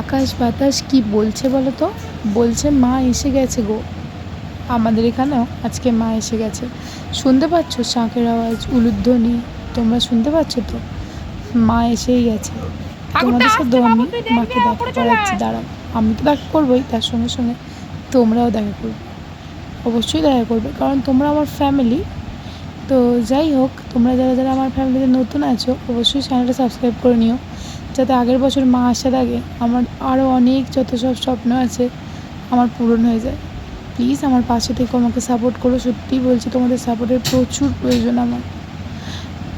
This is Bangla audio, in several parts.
আকাশ বাতাস কি বলছে বলো তো? বলছে মা এসে গেছে গো। আমাদের এখানেও আজকে মা এসে গেছে। শুনতে পাচ্ছ শাঁখের আওয়াজ উলুধ্বনি তোমরা শুনতে পাচ্ছ তো? মা এসেই গেছে। তোমাদের সাথে আমি মাকে দেখা করাচ্ছি দাঁড়াও। আমি তো দেখা করবোই তার সঙ্গে সঙ্গে তোমরাও দেখা করবে। অবশ্যই দেখা করবে কারণ তোমরা আমার ফ্যামিলি তো যাই হোক তোমরা যারা যারা আমার ফ্যামিলিতে নতুন আছো অবশ্যই চ্যানেলটা সাবস্ক্রাইব করে নিও। যাতে আগের বছর মা আসার আগে আমার আরও অনেক যত সব স্বপ্ন আছে আমার পূরণ হয়ে যায়। প্লিজ আমার পাশে থেকে আমাকে সাপোর্ট করো, সত্যিই বলছি তোমাদের সাপোর্টের প্রচুর প্রয়োজন আমার।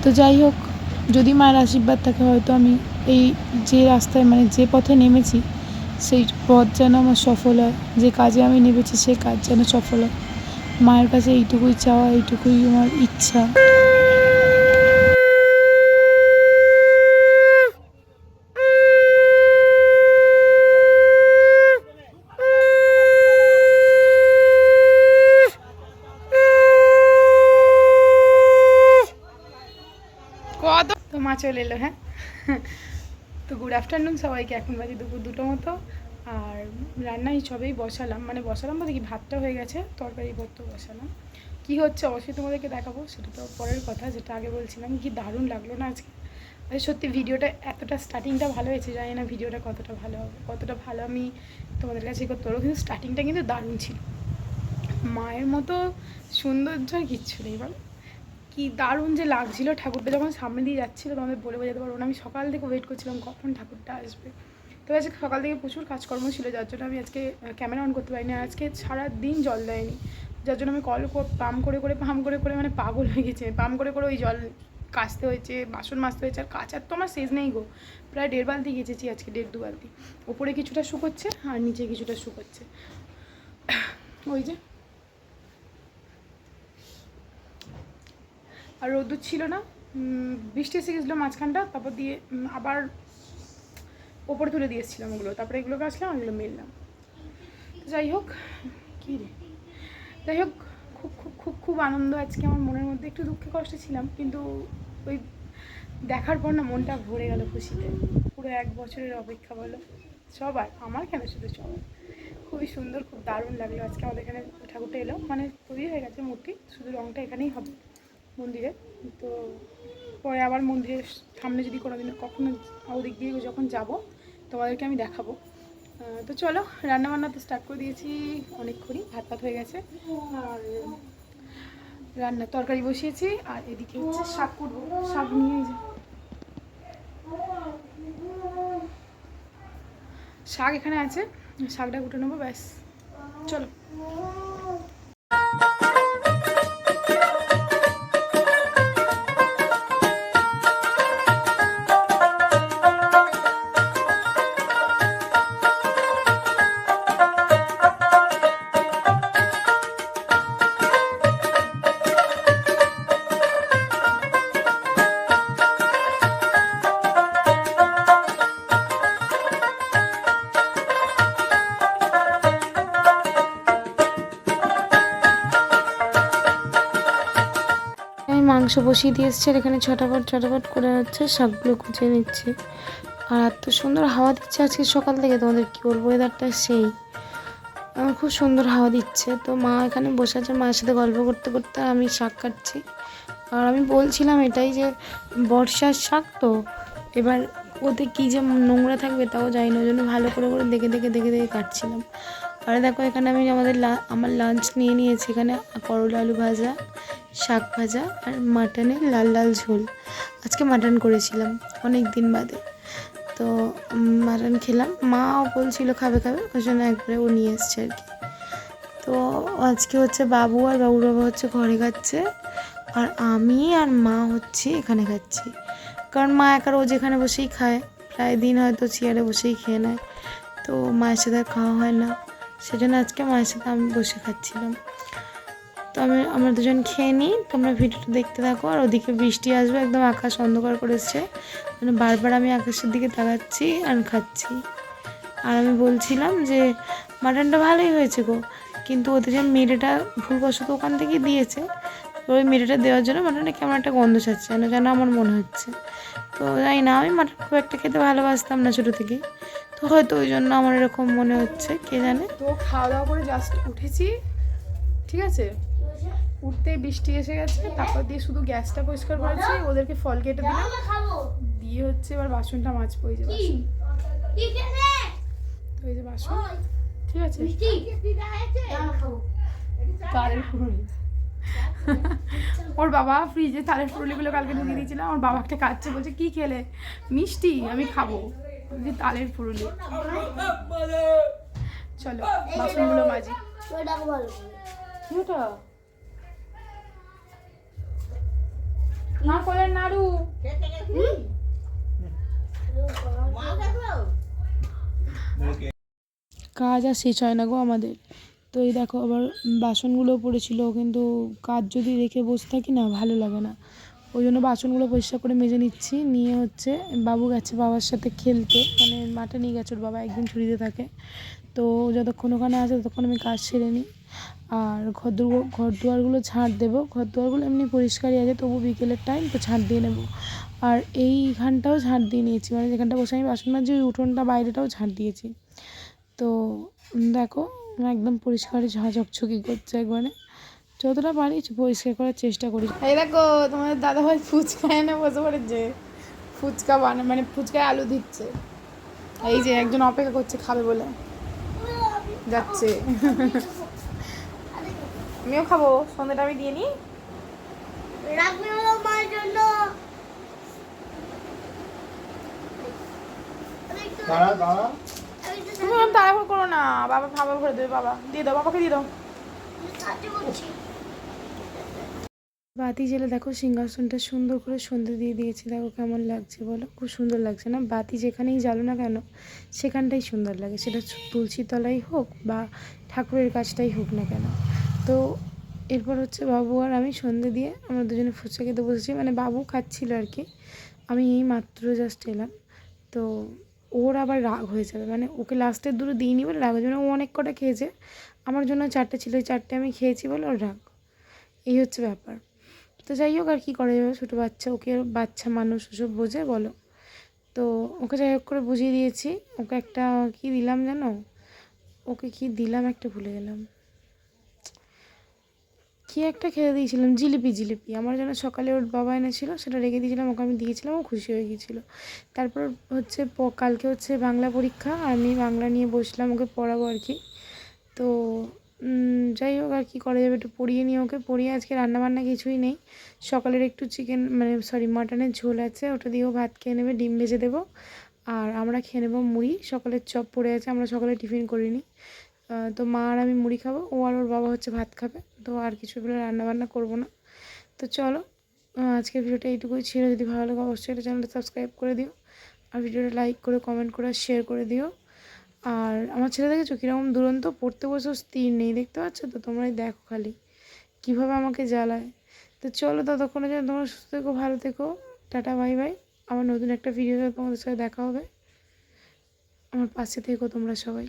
তো যাই হোক, যদি মায়ের আশীর্বাদ থাকে হয়তো আমি এই যে রাস্তায় মানে যে পথে নেমেছি, সেই পথ যেন আমার সফল হয়, যে কাজে আমি নেমেছি সেই কাজ যেন সফল হয়। মায়ের কাছে এইটুকুই চাওয়া, এইটুকুই আমার ইচ্ছা। চলে এলো হ্যাঁ। তো গুড আফটারনুন সবাইকে, এখন বাজে দুপুর দুটো মতো। আর রান্নাই সবেই বসালাম মানে বসালাম বলতে কি, ভাতটা হয়ে গেছে, তরকারি পত্র বসালাম। কি হচ্ছে অবশ্যই তোমাদেরকে দেখাবো, সেটা তো পরের কথা, যেটা আগে বলছিলাম, কি দারুণ লাগল না আজকে। আরে সত্যি ভিডিওটা এতটা স্টার্টিংটা ভালো হয়েছে, জানি না ভিডিওটা কতটা ভালো হবে, কতটা ভালো আমি তোমাদের কাছে করতে পারব, কিন্তু স্টার্টিংটা কিন্তু দারুণ ছিল। মায়ের মতো সৌন্দর্য আর কিচ্ছু নেই, বলো। কি দারুণ যে লাগছিল ঠাকুরটা। যখন সামনে দিয়ে যাচ্ছিল তোমাদের বলে বোঝাতে পারব না। আমি সকাল থেকে ওয়েট করছিলাম কখন ঠাকুরটা আসবে। তো আজকে সকাল থেকে প্রচুর কাজকর্ম ছিল, যার জন্য আমি আজকে ক্যামেরা অন করতে পারিনি। আজকে সারা দিন জল দেয়নি। যার জন্য আমি কল পাম্প করে করে পাম্প করে করে মানে পাগল হয়ে গেছে। পাম্প করে করে ওই জল কাচতে হয়েছে, বাসন মাজতে হয়েছে। আর কাচার তো আমার শেষ নেই গো। প্রায় দেড় বালতি গেছেছি আজকে, দেড় দু বালতি। ওপরে কিছুটা শুকোচ্ছে আর নিচে কিছুটা শুকোচ্ছে। ওই যে আর রোদ্দুর ছিল না। বৃষ্টি এসে গেছিল মাঝখানটা, তারপর দিয়ে আবার ওপরে তুলে দিয়েছিলাম ওগুলো। তারপরে এগুলোকে আসলাম, এগুলো মেললাম। যাই হোক, কী রে? যাই হোক, খুব খুব খুব খুব আনন্দ আজকে আমার মনের মধ্যে। একটু দুঃখে কষ্টে ছিলাম, কিন্তু ওই দেখার পর না মনটা ভরে গেল খুশিতে। পুরো এক বছরের অপেক্ষা বলো। সবার, আমার কেন শুধু সবার? খুবই সুন্দর, খুব দারুণ লাগল আজকে আমাদের এখানে ঠাকুরটা এলো। মানে তৈরি হয়ে গেছে মূর্তি, শুধু রঙটা এখানেই হবে। মন্দিরে। তো পরে আবার মন্দিরের সামনে যদি কোনো দিন কখনো ওদিক দিয়ে যখন যাব, তোমাদেরকে আমি দেখাবো। তো চলো রান্না বান্না তো স্টার্ট করে দিয়েছি অনেকক্ষণই, ভাত ভাত হয়ে গেছে। আর রান্না তরকারি বসিয়েছি, আর এদিকে হচ্ছে শাক করব, শাক নিয়ে শাক এখানে আছে, শাকটা কুটে নেব, ব্যাস। চলো। মাংস বসিয়ে দিয়ে এসেছি আর এখানে ছটাপট ছটাপট করে হচ্ছে শাকগুলো কুচিয়ে নিচ্ছে। আর এত সুন্দর হাওয়া দিচ্ছে আজকে সকাল থেকে, তোমাদের কী বলব? ওয়েদারটা সেই। খুব সুন্দর হাওয়া দিচ্ছে। তো মা এখানে বসে আছে, মায়ের সাথে গল্প করতে করতে আমি শাক কাটছি। আর আমি বলছিলাম এটাই যে, বর্ষার শাক তো, এবার ওতে কী যে নোংরা থাকবে তাও জানি না, ওই জন্য ভালো করে করে দেখে দেখে দেখে দেখে কাটছিলাম। আর দেখো এখানে আমি আমাদের আমার লাঞ্চ নিয়ে নিয়েছি এখানে করলা আলু ভাজা, শাক ভাজা আর মাটনের লাল লাল ঝোল। আজকে মাটন করেছিলাম অনেক দিন বাদে। তো মাটন খেলাম। মাও বলছিল খাবে খাবে ওই জন্য একবারে ও নিয়ে এসছে আর কি। তো, আজকে হচ্ছে বাবু আর বাবুর বাবা হচ্ছে ঘরে খাচ্ছে আর আমি আর মা হচ্ছে এখানে খাচ্ছি। কারণ মা একা রোজ এখানে বসেই খায়। প্রায় দিন হয়তো চেয়ারে বসেই খেয়ে নেয়। তো মায়ের সাথে খাওয়া হয় না। সেজন্য আজকে মায়ের সাথে আমি বসে খাচ্ছিলাম। তো আমি, আমরা দুজন খেয়ে নিই, তোমরা ভিডিওটা দেখতে থাকো, আর ওদিকে বৃষ্টি আসবে, একদম আকাশ অন্ধকার করেছে মানে বারবার আমি আকাশের দিকে তাকাচ্ছি আর খাচ্ছি। আর আমি বলছিলাম যে, মাটনটা ভালোই হয়েছে গো, কিন্তু ওদের যে মেরেটা ভুলবশত ওখান থেকে দিয়েছে ওই মেরেটা দেওয়ার জন্য মাটনটা কেমন একটা গন্ধ ছাড়ছে, যেন যেন আমার মনে হচ্ছে। তো জানি না, আমি মাটন খুব একটা খেতে ভালোবাসতাম না ছোটো থেকে। তো হয়তো ওই জন্য আমার এরকম মনে হচ্ছে কে জানে? তো খাওয়া দাওয়া করে জাস্ট উঠেছি ঠিক আছে? উঠতে বৃষ্টি এসে গেছে তারপর দিয়ে শুধু গ্যাসটা পরিষ্কার করেছি ওদেরকে ফল কেটে দিলাম। দিয়ে হচ্ছে এবার বাসনটা মাছ পড়ে যে বাসন। যে বাসন ঠিক আছে? তারের ফুরুলি। ওর বাবা ফ্রিজে তারের ফুরুলিগুলো কালকে ঢুকিয়ে দিয়েছিলাম ওর বাবা একটা কাচ্ছে বলছে কি খেলে? মিষ্টি আমি খাব। যে তালের ফুরুলি। চলো বাসনগুলো মাজি। ওটা না কোলের নাড়ু। কাজ আর শেষ হয় না গো আমাদের। তো এই দেখো আবার বাসনগুলো পড়েছিল কিন্তু কাজ যদি রেখে বসে থাকি না ভালো লাগে না। ওই জন্য বাসনগুলো পরিষ্কার করে মেজে নিচ্ছি। নিয়ে হচ্ছে বাবু গেছে বাবার সাথে খেলতে। মানে মাঠে নিয়ে গেছে ওর বাবা, একদিন ছুটিতে থাকে। তো যতক্ষণ ওখানে আছে ততক্ষণ আমি কাজ সেরে নিই। আর ঘর ঘর দুয়ারগুলো ঝাঁট দেবো। ঘর দুয়ারগুলো এমনি পরিষ্কারই আছে, তবু বিকেলের টাইম তো ঝাঁট দিয়ে নেব। আর এইখানটাও ঝাঁট দিয়ে নিয়েছি। মানে যেখানটা বসে আমি বাসন মাজি ওই উঠোনটা বাইরেটাও ঝাঁট দিয়েছি। তো দেখো, একদম পরিষ্কার ঝাঁ ঝকঝকি করছে একবারে। যতটা পারি পরিষ্কার করার চেষ্টা করি। এই দেখো তোমাদের দাদা ভাই ফুচকা এনে বসে পড়েছে। ফুচকা বানা মানে ফুচকায় আলু দিচ্ছে। এই যে একজন অপেক্ষা করছে খাবে বলে। যাচ্ছে। আমিও খাব সন্ধ্যাটা আমি দিয়ে নিই। তুমি আমি তাড়াহুড়ো করো না। বাবা খাবার করে দেবে বাবা। দিয়ে দাও বাবাকে দিয়ে দাও। বাতি জেলে দেখো সিংহাসনটা সুন্দর করে সন্ধে দিয়ে দিয়েছি, দেখো কেমন লাগছে বলো? খুব সুন্দর লাগছে না? বাতি যেখানেই জ্বালো না কেন, সেখানটাই সুন্দর লাগে। সেটা তুলসী তলাই হোক বা ঠাকুরের কাছটাই হোক না কেন। তো এরপর হচ্ছে বাবু আর আমি সন্ধে দিয়ে আমরা দুজনে ফুচকা খেতে বসেছি। মানে বাবু খাচ্ছিল আর কি। আমি এই মাত্র জাস্ট এলাম। তো ওর আবার রাগ হয়ে যাবে। মানে ওকে লাস্টের দুটো দিইনি বলে রাগ হয়েছে। মানে ও অনেক কটা খেয়েছে। আমার জন্য চারটে ছিল। ওই চারটে আমি খেয়েছি বলে ওর রাগ। এই হচ্ছে ব্যাপার। তো যাই হোক আর কী করা যাবে, ছোটো বাচ্চা, ওকে বাচ্চা মানুষ ওসব বোঝে, বলো। তো ওকে যাই হোক করে বুঝিয়ে দিয়েছি। ওকে একটা কি দিলাম জানো? ওকে কি দিলাম একটা ভুলে গেলাম। কি একটা খেতে দিয়েছিলাম? জিলিপি জিলিপি। আমার যেন সকালে ওর বাবা এনেছিল, সেটা রেখে দিয়েছিলাম, ওকে আমি দিয়েছিলাম, ও খুশি হয়ে গিয়েছিল। তারপর হচ্ছে কালকে হচ্ছে বাংলা পরীক্ষা আমি বাংলা নিয়ে বসলাম, ওকে পড়াবো আর কি। তো যাই হোক আর কি করা যাবে, একটু পড়িয়ে নিয়ে ওকে পড়িয়ে আজকে রান্নাবান্না কিছুই নেই। সকালের একটু চিকেন মানে সরি মাটনের ঝোল আছে, ওটা দিয়েও ভাত খেয়ে নেবে, ডিম ভেজে দেবো। আর আমরা খেয়ে নেব মুড়ি, সকালের চপ পড়ে আছে, আমরা সকালে টিফিন করিনি। তো মা আর আমি মুড়ি খাব, ও আর ওর বাবা হচ্ছে ভাত খাবে, তো আর কিছু এগুলো রান্নাবান্না করব না। তো চলো আজকের ভিডিওটা এইটুকুই ছিল, যদি ভালো লাগে অবশ্যই এটা চ্যানেলটা সাবস্ক্রাইব করে দিও। আর ভিডিওটা লাইক করে কমেন্ট করে শেয়ার করে দিও। আর আমার ছেলে দেখেছ কীরকম দুরন্ত পড়তে বসেও স্থির নেই, দেখতে পাচ্ছ তো? তোমরাই দেখো খালি কীভাবে আমাকে জ্বালায়। তো চলো ততক্ষণে যেন তোমরা সুস্থ থেকো, ভালো থেকো। Tata, bye bye. আমার নতুন একটা ভিডিও তোমাদের সাথে দেখা হবে। আমার পাশে থেকো তোমরা সবাই।